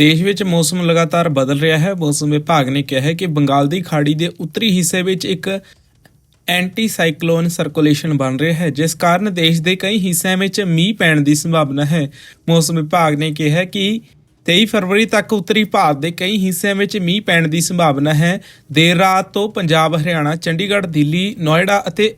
ਦੇਸ਼ ਵਿੱਚ ਮੌਸਮ ਲਗਾਤਾਰ ਬਦਲ ਰਿਹਾ ਹੈ। ਮੌਸਮ ਵਿਭਾਗ ਨੇ ਕਿਹਾ ਹੈ ਕਿ ਬੰਗਾਲ ਦੀ ਖਾੜੀ ਦੇ ਉੱਤਰੀ ਹਿੱਸੇ ਵਿੱਚ ਇੱਕ ਐਂਟੀ ਸਾਈਕਲੋਨ ਸਰਕੂਲੇਸ਼ਨ ਬਣ ਰਿਹਾ ਹੈ, ਜਿਸ ਕਾਰਨ ਦੇਸ਼ ਦੇ ਕਈ ਹਿੱਸਿਆਂ ਵਿੱਚ ਮੀਂਹ ਪੈਣ ਦੀ ਸੰਭਾਵਨਾ ਹੈ। ਮੌਸਮ ਵਿਭਾਗ ਨੇ ਕਿਹਾ ਹੈ ਕਿ 23 ਫਰਵਰੀ ਤੱਕ ਉੱਤਰੀ ਭਾਰਤ ਦੇ ਕਈ ਹਿੱਸਿਆਂ ਵਿੱਚ ਮੀਂਹ ਪੈਣ ਦੀ ਸੰਭਾਵਨਾ ਹੈ। ਦੇਰ ਰਾਤ ਤੋਂ ਪੰਜਾਬ, ਹਰਿਆਣਾ, ਚੰਡੀਗੜ੍ਹ, ਦਿੱਲੀ, ਨੋਇਡਾ ਅਤੇ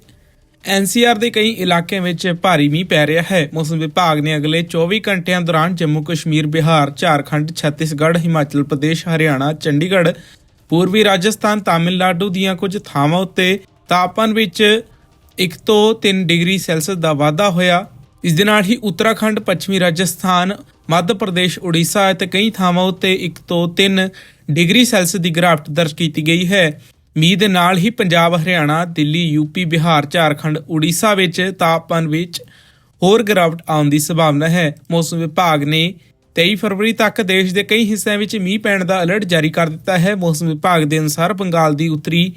ਐਨਸੀਆਰ ਦੇ ਕਈ ਇਲਾਕਿਆਂ ਵਿੱਚ ਭਾਰੀ ਮੀਂਹ ਪੈ ਰਿਹਾ ਹੈ। ਮੌਸਮ ਵਿਭਾਗ ਨੇ ਅਗਲੇ 24 ਘੰਟਿਆਂ ਦੌਰਾਨ ਜੰਮੂ ਕਸ਼ਮੀਰ, ਬਿਹਾਰ, ਝਾਰਖੰਡ, ਛੱਤੀਸਗੜ੍ਹ, ਹਿਮਾਚਲ ਪ੍ਰਦੇਸ਼, ਹਰਿਆਣਾ, ਚੰਡੀਗੜ੍ਹ, ਪੂਰਬੀ ਰਾਜਸਥਾਨ, ਤਾਮਿਲਨਾਡੂ ਦੀਆਂ ਕੁਝ ਥਾਵਾਂ ਉੱਤੇ ਤਾਪਮਾਨ ਵਿੱਚ 1 ਤੋਂ 3 ਡਿਗਰੀ ਸੈਲਸੀਅਸ ਦਾ ਵਾਧਾ ਹੋਇਆ। ਇਸ ਦੇ ਨਾਲ ਹੀ ਉੱਤਰਾਖੰਡ, ਪੱਛਮੀ ਰਾਜਸਥਾਨ, ਮੱਧ ਪ੍ਰਦੇਸ਼, ਉੜੀਸਾ ਅਤੇ ਕਈ ਥਾਵਾਂ ਉੱਤੇ 1 ਤੋਂ 3 ਡਿਗਰੀ ਸੈਲਸੀਅਸ ਦੀ ਗਿਰਾਵਟ ਦਰਜ ਕੀਤੀ ਗਈ ਹੈ। ਮੀਂਹ ਦੇ ਨਾਲ ਹੀ ਪੰਜਾਬ, ਹਰਿਆਣਾ, ਦਿੱਲੀ ਯੂਪੀ ਬਿਹਾਰ, ਝਾਰਖੰਡ, ਉੜੀਸਾ ਵਿੱਚ ਤਾਪਮਾਨ ਵਿੱਚ ਹੋਰ ਗਿਰਾਵਟ ਆਉਣ ਦੀ ਸੰਭਾਵਨਾ ਹੈ। ਮੌਸਮ ਵਿਭਾਗ ਨੇ 23 ਫਰਵਰੀ ਤੱਕ ਦੇਸ਼ ਦੇ ਕਈ ਹਿੱਸਿਆਂ ਵਿੱਚ ਮੀਂਹ ਪੈਣ ਦਾ ਅਲਰਟ ਜਾਰੀ ਕਰ ਦਿੱਤਾ ਹੈ। ਮੌਸਮ ਵਿਭਾਗ ਦੇ ਅਨੁਸਾਰ ਬੰਗਾਲ ਦੀ ਉੱਤਰੀ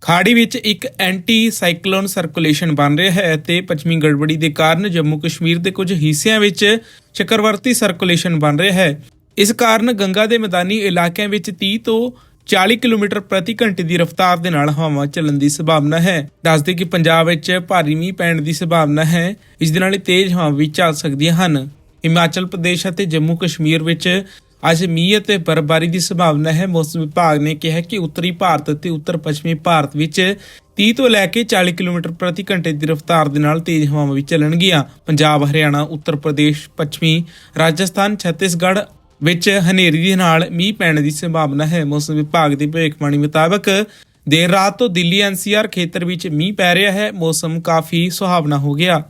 ਖਾੜੀ ਵਿੱਚ ਇੱਕ ਐਂਟੀ ਸਾਈਕਲੋਨ ਸਰਕੂਲੇਸ਼ਨ ਬਣ ਰਿਹਾ ਹੈ ਤੇ ਪੱਛਮੀ ਗੜਬੜੀ ਦੇ ਕਾਰਨ ਜੰਮੂ ਕਸ਼ਮੀਰ ਦੇ ਕੁਝ ਹਿੱਸਿਆਂ ਵਿੱਚ ਚੱਕਰਵਰਤੀ ਸਰਕੂਲੇਸ਼ਨ ਬਣ ਰਿਹਾ ਹੈ। ਇਸ ਕਾਰਨ ਗੰਗਾ ਦੇ ਮੈਦਾਨੀ ਇਲਾਕਿਆਂ ਵਿੱਚ 30 ਤੋਂ 40 ਕਿਲੋਮੀਟਰ ਪ੍ਰਤੀ ਘੰਟੇ ਦੀ ਰਫ਼ਤਾਰ ਦੇ ਨਾਲ ਹਵਾਵਾਂ ਚੱਲਣ ਦੀ ਸੰਭਾਵਨਾ ਹੈ। ਦੱਸਦੇ ਕਿ ਪੰਜਾਬ ਵਿੱਚ ਭਾਰੀ ਮੀਂਹ ਪੈਣ ਦੀ ਸੰਭਾਵਨਾ ਹੈ। ਇਸ ਦੇ ਨਾਲ ਹੀ ਤੇਜ਼ ਹਵਾਵਾਂ ਵੀ ਚੱਲ ਸਕਦੀਆਂ ਹਨ। ਹਿਮਾਚਲ ਪ੍ਰਦੇਸ਼ ਅਤੇ ਜੰਮੂ ਕਸ਼ਮੀਰ ਵਿੱਚ ਅੱਜ ਮੀਂਹ ਅਤੇ ਬਰਫ਼ਬਾਰੀ ਦੀ ਸੰਭਾਵਨਾ ਹੈ। ਮੌਸਮ ਵਿਭਾਗ ਨੇ ਕਿਹਾ ਕਿ ਉੱਤਰੀ ਭਾਰਤ ਅਤੇ ਉੱਤਰ ਪੱਛਮੀ ਭਾਰਤ ਵਿੱਚ 30 ਤੋਂ ਲੈ ਕੇ 40 ਕਿਲੋਮੀਟਰ ਪ੍ਰਤੀ ਘੰਟੇ ਦੀ ਰਫ਼ਤਾਰ ਦੇ ਨਾਲ ਤੇਜ਼ ਹਵਾਵਾਂ ਵੀ ਚੱਲਣਗੀਆਂ। ਪੰਜਾਬ, ਹਰਿਆਣਾ, ਉੱਤਰ ਪ੍ਰਦੇਸ਼, ਪੱਛਮੀ ਰਾਜਸਥਾਨ, ਛੱਤੀਸਗੜ੍ਹ ਵਿੱਚ ਹਨੇਰੀ ਦੇ ਨਾਲ ਮੀਂਹ ਪੈਣ ਦੀ ਸੰਭਾਵਨਾ ਹੈ। ਮੌਸਮ ਵਿਭਾਗ ਦੀ ਭਵਿੱਖਬਾਣੀ ਮੁਤਾਬਕ ਦੇਰ ਰਾਤ ਤੋਂ ਦਿੱਲੀ ਐਨਸੀਆਰ ਖੇਤਰ ਵਿੱਚ ਮੀਂਹ ਪੈ ਰਿਹਾ ਹੈ। ਮੌਸਮ ਕਾਫੀ ਸੁਹਾਵਣਾ ਹੋ ਗਿਆ।